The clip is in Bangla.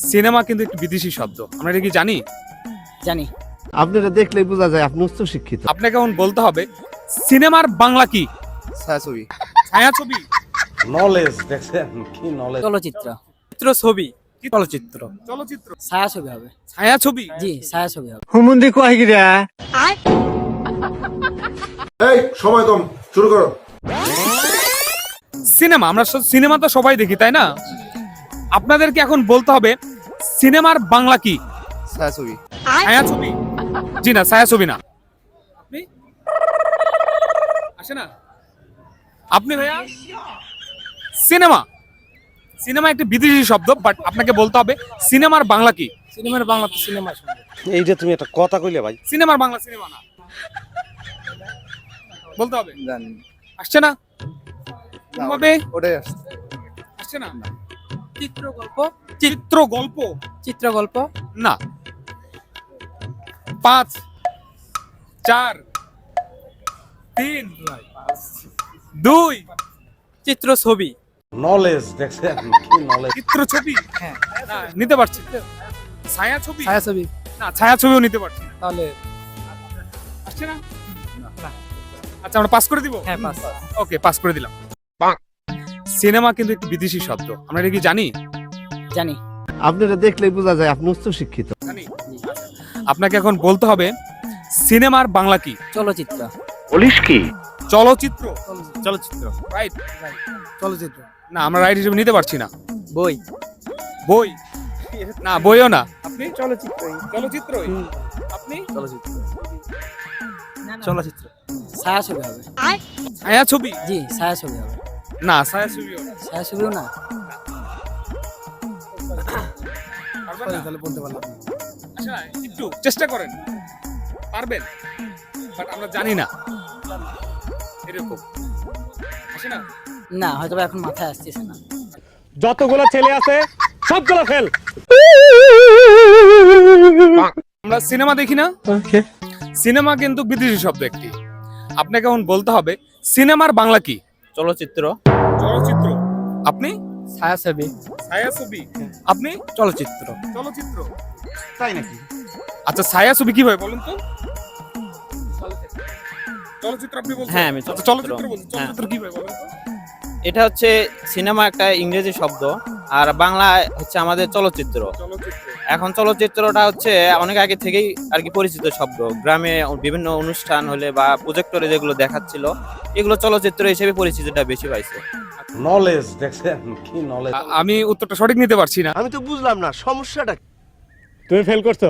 সিনেমা কিন্তু একটি বিদেশি শব্দ। আমরা এটা কি জানি? জানি। আপনারা দেখলেই বোঝা যায় আপনি উচ্চ শিক্ষিত আপনাকে এখন বলতে হবে সিনেমার বাংলা কি? ছায়াছবি। ছায়াছবি? নলেজ দেখছেন? কি নলেজ চলচ্চিত্র। চিত্র ছবি? কি চলচ্চিত্র? চলচ্চিত্র। ছায়াছবি হবে। ছায়াছবি? জি ছায়াছবি হবে। হুমুন্দি কয়েকরা এই সময় কম শুরু করো। সিনেমা আমরা সিনেমা তো সবাই দেখি তাই না? আপনাদেরকে এখন বলতে হবে সিনেমার বাংলা কি? ছায়াছবি। ছায়াছবি? জি না ছায়াছবি না। আপনি? আসে না? আপনি ভাইয়া? সিনেমা। সিনেমা একটি বিদেশি শব্দ বাট আপনাকে বলতে হবে সিনেমার বাংলা কি? সিনেমার বাংলা তো সিনেমা এই যে তুমি একটা কথা কইলে ভাই। সিনেমার বাংলা সিনেমা না। বলতে হবে। আসছে না? হবে ওটাই আসছে না? চিত্র গল্প চিত্র গল্প চিত্র গল্প না। পাঁচ চার তিন দুই। চিত্র ছবি নলেজ দেখছেন? কি নলেজ চিত্র ছবি হ্যাঁ নিতে পারছি ছায়া ছবি ছায়াছবি। না ছায়া ছবিও নিতে পারছি তাহলে আসছে না? আচ্ছা আমরা পাস করে দিব? হ্যাঁ পাস ওকে পাস করে দিলাম। সিনেমা কিন্তু একটি বিদেশি শব্দ। আমরা এটা কি জানি? জানি। আপনারা দেখলেই বোঝা যায় আপনি উচ্চ শিক্ষিত আপনাকে এখন বলতে হবে সিনেমার বাংলা কি? চলচ্চিত্র। বলিস কি? চলচ্চিত্র। চলচ্চিত্র। রাইট চলচ্চিত্র। না আমরা রাইট হিসেবে নিতে পারছি না। বই। বই? না বইও না। আপনি চলচ্চিত্র চলচ্চিত্র আপনি? চলচ্চিত্র। চলচ্চিত্র। ছায়াছবি হবে। ছায়া ছবি? জি ছায়াছবি হবে। না ছায়া ছবিও না। ছায়াছবিও না? না? তাহলে বলতে পারলাম আচ্ছা একটু চেষ্টা করেন। পারবেন বাট আমরা জানি না। এরকম। আসে না? না হয়তো এখন মাথায় আসতেছে না। যতগুলো ছেলে আছে সবগুলো ফেল আমরা সিনেমা দেখি না? সিনেমা কিন্তু বিদেশি শব্দ একটি। আপনাকে এখন বলতে হবে সিনেমার বাংলা কি? চলচ্চিত্র। আপনি? ছায়াছবি। ছায়া ছবি আপনি? চলচ্চিত্র। চলচ্চিত্র। তাই নাকি? আচ্ছা ছায়া ছবি কি ভাই বলেন তো? চলচ্চিত্র। আপনি বলছেন? হ্যাঁ, আমি আচ্ছা, চলচ্চিত্র। চলচ্চিত্র। বলছেন হ্যাঁ। চলচ্চিত্র কি ভাই বলেন তো? এটা হচ্ছে সিনেমা একটা ইংরেজি শব্দ আর বাংলা হচ্ছে আমাদের চলচ্চিত্র। চলচ্চিত্র। এখন চলচ্চিত্রটা হচ্ছে অনেক আগে থেকেই আর কি পরিচিত শব্দ। গ্রামে বিভিন্ন অনুষ্ঠান হলে বা প্রজেক্টরে যেগুলো দেখাচ্ছিল এগুলো চলচ্চিত্র হিসেবে পরিচিতিটা বেশি পাইছে। নলেজ দেখছেন? কি নলেজ আমি উত্তরটা সঠিক নিতে পারছি না। আমি তো বুঝলাম না সমস্যাটা? তুমি ফেল করছ?